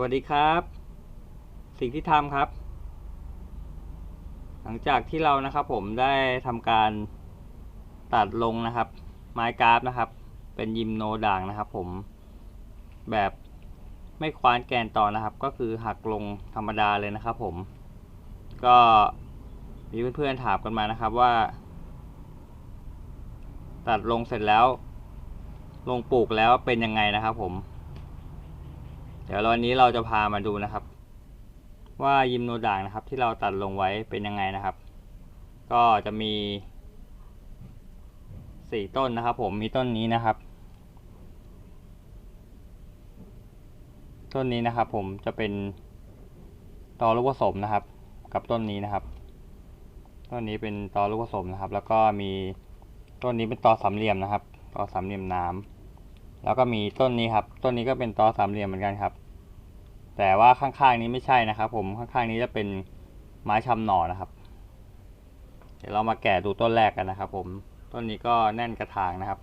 วัสดีครับ สิ่งที่ทำครับ หลังจากที่เรานะครับผมได้ทำการตัดลงนะครับ ไม้กราฟนะครับ เป็นยิมโนด่างนะครับ ผมแบบไม่คว้านแกนต่อนะครับ ก็คือหักลงธรรมดาเลยนะครับ ผม ก็มีเพื่อนๆถามกันมานะครับว่า ตัดลงเสร็จแล้ว ลงปลูกแล้วเป็นยังไงนะครับ ผม เดี๋ยววันนี้เราจะพามาดูนะครับ ว่ายิมโนด่างนะครับ ที่เราตัดลงไว้เป็นยังไงนะครับ ก็จะมีสี่ต้นนะครับ ผมมีต้นนี้นะครับ ต้นนี้นะครับ ผมจะเป็นตอลูกผสมนะครับ กับต้นนี้นะครับ ต้นนี้เป็นตอลูกผสมนะครับ แล้วก็มีต้นนี้เป็นตอสามเหลี่ยมนะครับ ตอสามเหลี่ยมน้ำ แล้วก็มีต้นนี้ครับ ต้นนี้ก็เป็นตอสามเหลี่ยมเหมือนกันครับ แต่ว่าข้างๆนี้ไม่ใช่นะครับ ผมข้างๆนี้จะเป็นไม้ชำหน่อนะครับ เดี๋ยวเรามาแกะดูต้นแรกกันนะครับ ผมต้นนี้ก็แน่นกระถางนะครับ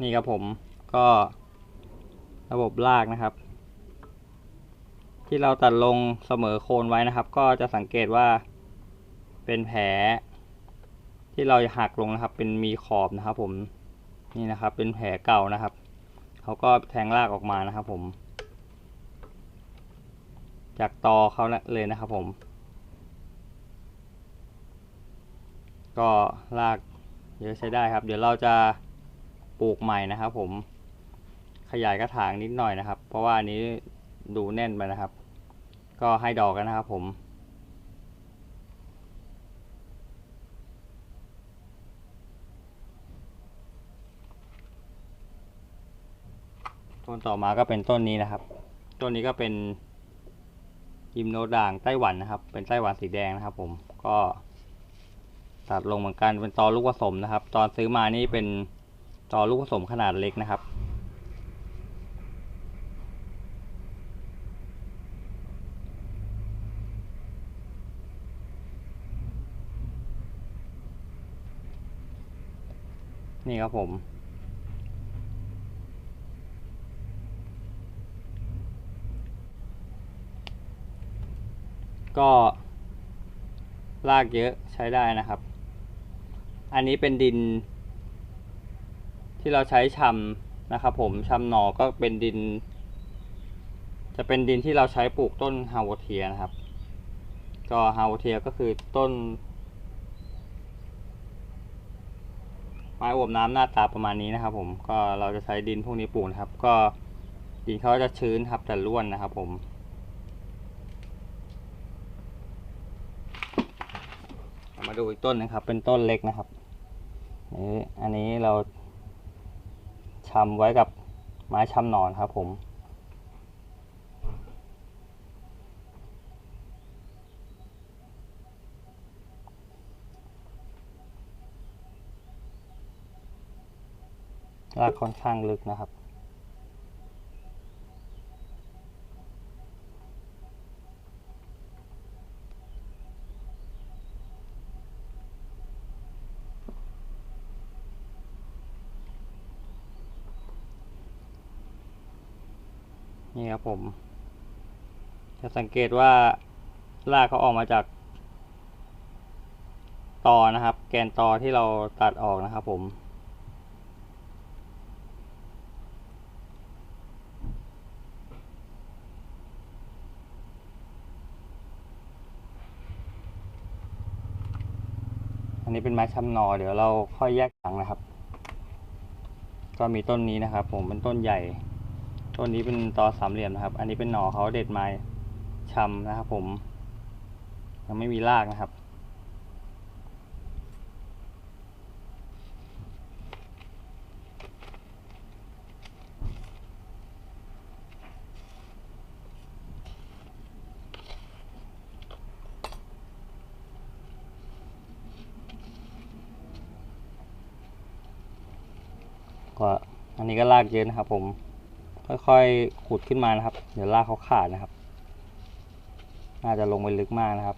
นี่ครับผมก็ระบบรากนะครับ ที่เราตัดลงเสมอโคนไว้นะครับ ก็จะสังเกตว่า เป็นแผล ที่เราหักลงนะครับ เป็นมีขอบนะครับ ผมนี่นะครับ เป็นแผลเก่านะครับเขาก็แทงรากออกมานะครับ ผม จากตอเขาเลยนะครับ ผม ก็รากเยอะใช้ได้ครับ เดี๋ยวเราจะปลูกใหม่นะครับ ผมขยายกระถางนิดหน่อยนะครับ เพราะว่าอันนี้ ดูแน่นไปนะครับ ก็ให้ดอกกันนะครับผม ต้นต่อมาก็เป็นต้นนี้นะครับ ต้นนี้ก็เป็นยิมโนด่างไต้หวันนะครับ เป็นไต้หวันสีแดงนะครับผมก็ตัดลงเหมือนกันเป็นตอลูกผสมนะครับ ตอนซื้อมานี่เป็นตอลูกผสมขนาดเล็กนะครับ นี่ครับผม ก็ลากเยอะใช้ได้นะครับ อันนี้เป็นดิน ที่เราใช้ชำนะครับผมชำหนอก็เป็นดิน จะเป็นดินที่เราใช้ปลูกต้นฮาวเทียนะครับ ก็ฮาวเทียก็คือต้น ม้อวบน้ำหน้าตาประมาณนี้นะครับ ผมก็เราจะใช้ดินพวกนี้ปลูกนะครับ ก็ดินเขาจะชื้นครับแต่ร่วนนะครับ ผมมาดูอีกต้นนะครับ เป็นต้นเล็กนะครับนี่อันนี้เราชำไว้กับไม้ชำหนอนครับ ผม รากค่อนข้างลึกนะครับ นี่ครับผม จะสังเกตว่ารากเขาออกมาจากตอนะครับ แกนตอที่เราตัดออกนะครับผม นนี้เป็นไม้ชำหนอ เดี๋ยวเราค่อยแยกถังนะครับ ก็มีต้นนี้นะครับ ผมเป็นต้นใหญ่ ต้นนี้เป็นตอสามเหลี่ยมนะครับ อันนี้เป็นหน่อเขาเด็ดไม้ชำนะครับ ผม ยังไม่มีรากนะครับ ก็อัน นี้ก็ลากเยอะนะครับ ผม ค่อยๆขุดขึ้นมานะครับ เดี๋ยวลากเขาขาดนะครับ น่าจะลงไปลึกมากนะครับ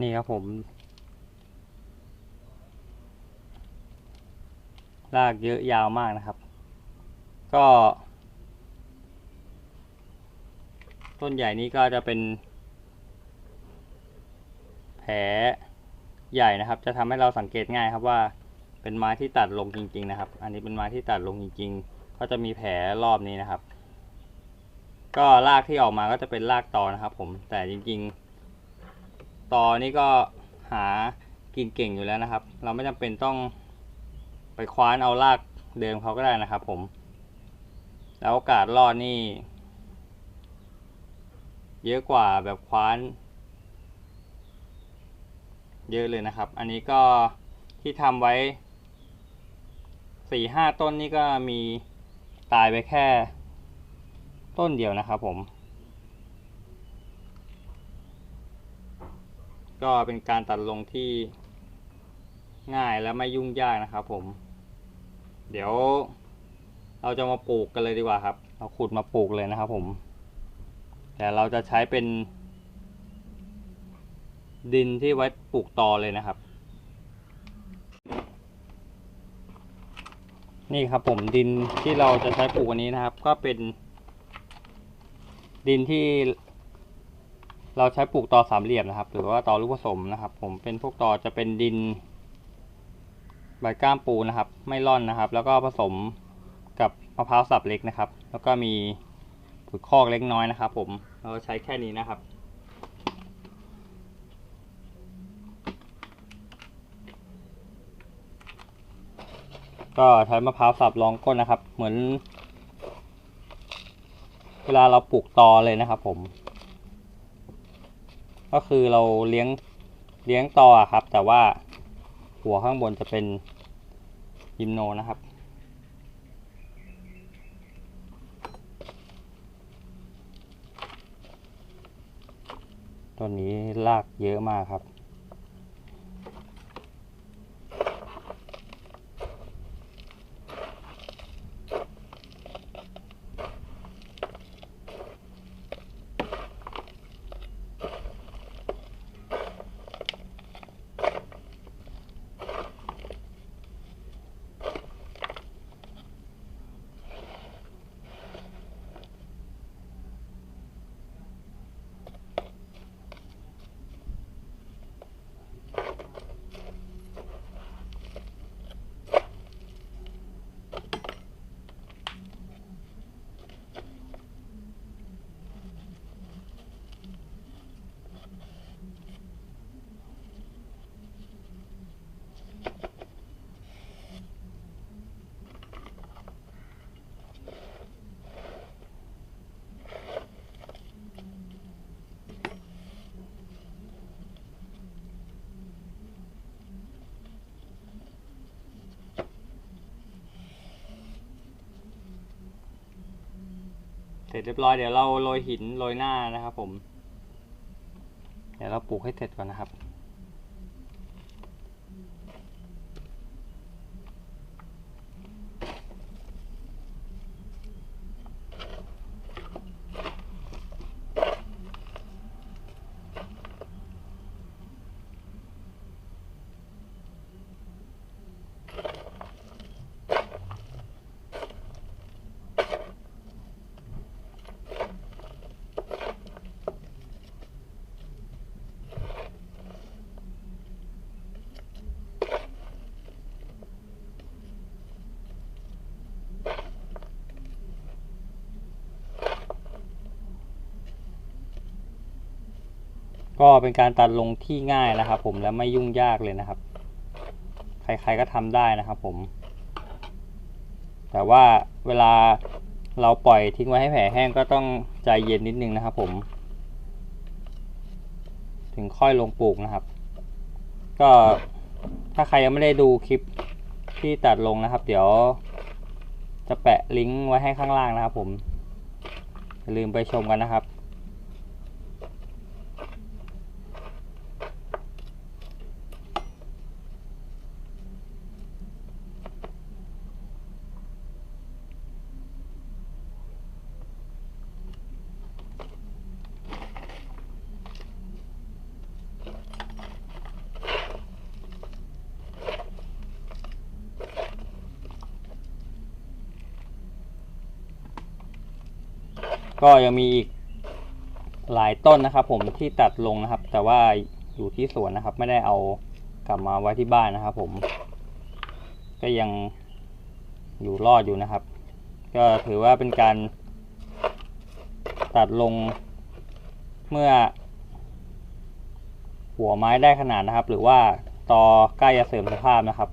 นี่ครับผมรากเยอะยาวมากนะครับ ก็ ต้นใหญ่นี้ก็จะเป็น แผลใหญ่นะครับ จะทำให้เราสังเกตง่ายครับว่า เป็นไม้ที่ตัดลงจริง ๆ นะครับ อันนี้เป็นไม้ที่ตัดลงจริง ๆ ก็จะมีแผลรอบนี้นะครับ ก็รากที่ออกมาก็จะเป็นรากตอนะครับ ผมแต่จริง ๆ ตอนี่ก็หากินเก่งอยู่แล้วนะครับ เราไม่จำเป็นต้องไปคว้านเอารากเดิมเขาก็ได้นะครับ ผม แล้วโอกาสรอดนี่ เยอะกว่าแบบคว้าน เยอะเลยนะครับ อันนี้ก็ที่ทำไว้สี่ห้าต้นนี่ก็มีตายไปแค่ต้นเดียวนะครับผม ก็เป็นการตัดลงที่ง่ายและไม่ยุ่งยากนะครับผม เดี๋ยวเราจะมาปลูกกันเลยดีกว่าครับ เราขุดมาปลูกเลยนะครับผม แต่เราจะใช้เป็น ดินที่ไว้ปลูกตอเลยนะครับ นี่ครับผมดินที่เราจะใช้ปลูกอันนี้นะครับ ก็เป็น ดินที่ เราใช้ปลูกตอสามเหลี่ยมนะครับ หรือว่าตอลูกผสมนะครับ ผมเป็นพวกตอจะเป็นดินใบก้ามปูนะครับ ไม่ร่อนนะครับ แล้วก็ผสมกับมะพร้าวสับเล็กนะครับ แล้วก็มีปุ๋ยคอกเล็กน้อยนะครับ ผมเราใช้แค่นี้นะครับก็ใช้มะพร้าวสับรองก้นนะครับ เหมือน เวลาเราปลูกตอเลยนะครับผม ก็คือเราเลี้ยงเลี้ยงต่อครับ แต่ว่าหัวข้างบนจะเป็นยิมโนนะครับต้นนี้รากเยอะมากครับ เสร็จเรียบร้อยเดี๋ยวเราโรยหินโรยหน้านะครับผม เดี๋ยวเราปลูกให้เสร็จก่อนนะครับ ก็เป็นการตัดลงที่ง่ายนะครับ ผมและไม่ยุ่งยากเลยนะครับ ใครๆก็ทำได้นะครับผม แต่ว่าเวลาเราปล่อยทิ้งไว้ให้แผลแห้งก็ต้องใจเย็นนิดนึงนะครับ ผม ถึงค่อยลงปลูกนะครับ ก็ถ้าใครยังไม่ได้ดูคลิปที่ตัดลงนะครับ เดี๋ยว จะแปะลิงก์ไว้ให้ข้างล่างนะครับ ผมอย่าลืมไปชมกันนะครับ ก็ยังมีอีกหลายต้นนะครับ ผมที่ตัดลงนะครับ แต่ว่าอยู่ที่สวนนะครับ ไม่ได้เอากลับมาไว้ที่บ้านนะครับ ผม ก็ยังอยู่รอดอยู่นะครับ ก็ถือว่าเป็นการตัดลงเมื่อ หัวไม้ได้ขนาดนะครับ หรือว่าตอใกล้จะเสื่อมสภาพนะครับ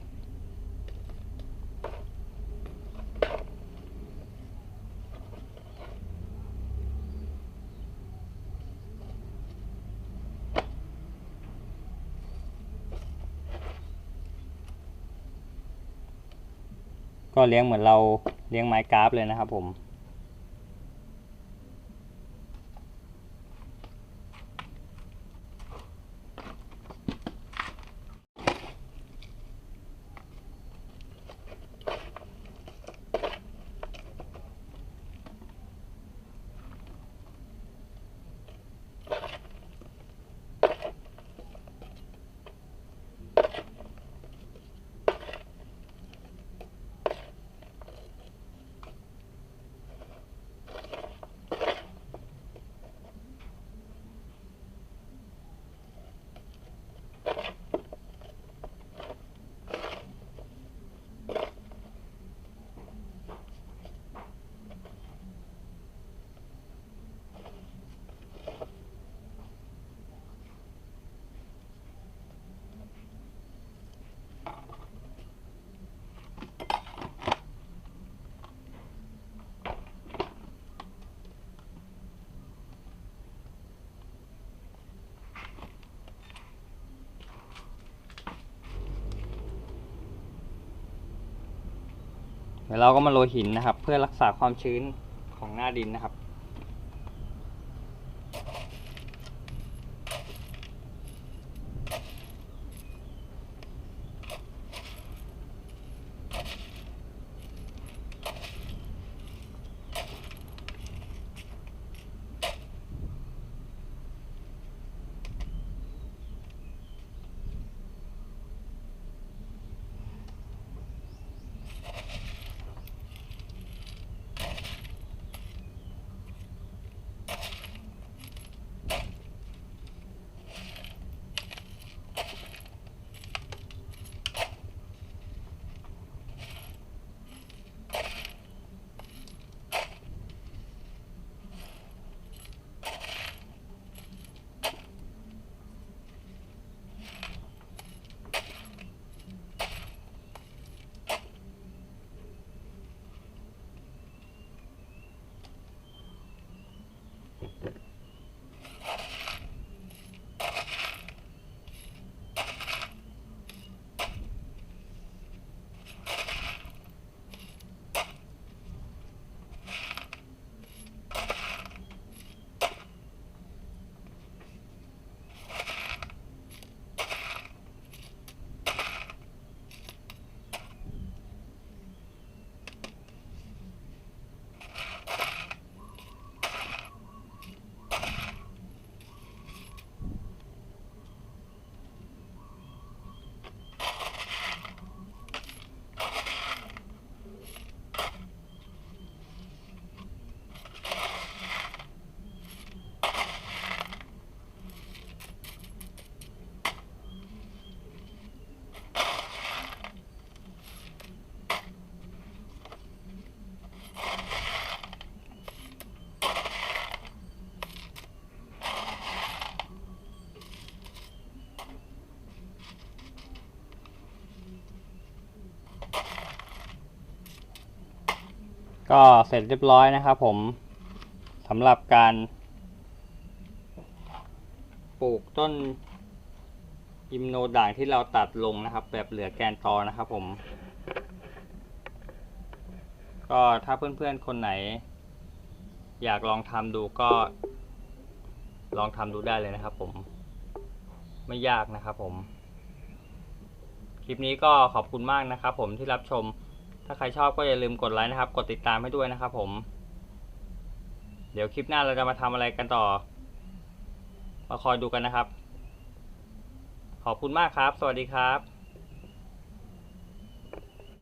ก็เลี้ยงเหมือนเราเลี้ยงไม้กราฟเลยนะครับผม ดี๋ยวเราก็มาโรยหินนะครับ เพื่อรักษาความชื้นของหน้าดินนะครับ ก็เสร็จเรียบร้อยนะครับผมสำหรับการ ปลูกต้นยิมโนด่างที่เราตัดลงนะครับ แบบเหลือแกนตอนะครับผม ก็ถ้าเพื่อนๆคนไหน อยากลองทำดูก็ ลองทำดูได้เลยนะครับ ผม ไม่ยากนะครับผม คลิปนี้ก็ขอบคุณมากนะครับผมที่รับชม ถ้าใครชอบก็อย่าลืมกดไลค์นะครับ กดติดตามให้ด้วยนะครับผม เดี๋ยวคลิปหน้าเราจะมาทำอะไรกันต่อ มาคอยดูกันนะครับ ขอบคุณมากครับ สวัสดีครับ